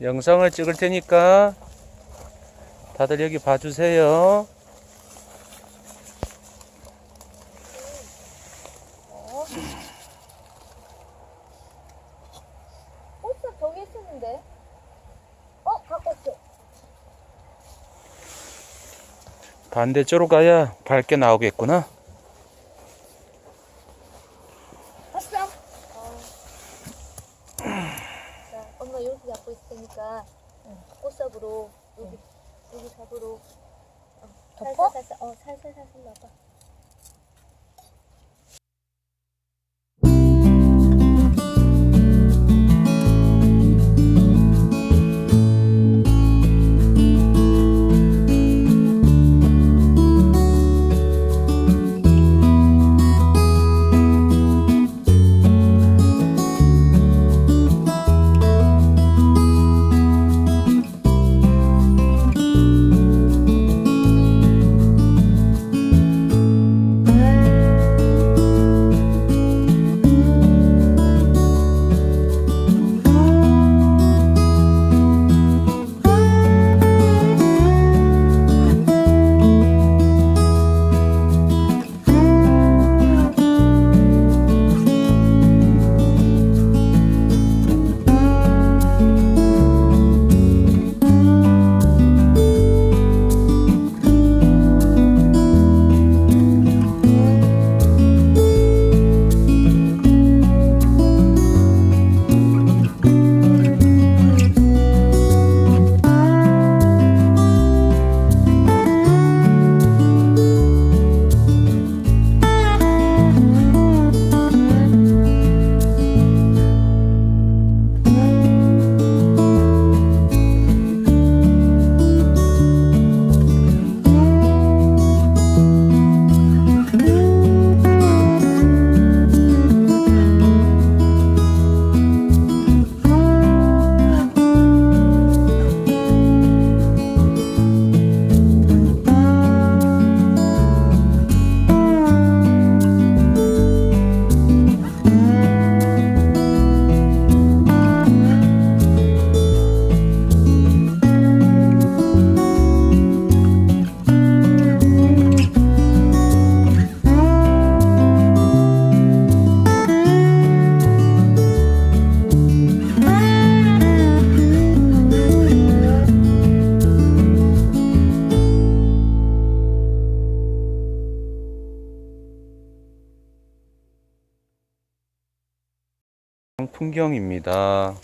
영상을 찍을 테니까 다들 여기 봐주세요. 꽃사 저기 있었는데. 어, 왔어. 반대쪽으로 가야 밝게 나오겠구나. 있을 테니까 꽃삽으로 여기 여기 잡으로 어, 덮어? 살살 살살 어 살살 살살 놔봐. 풍경입니다.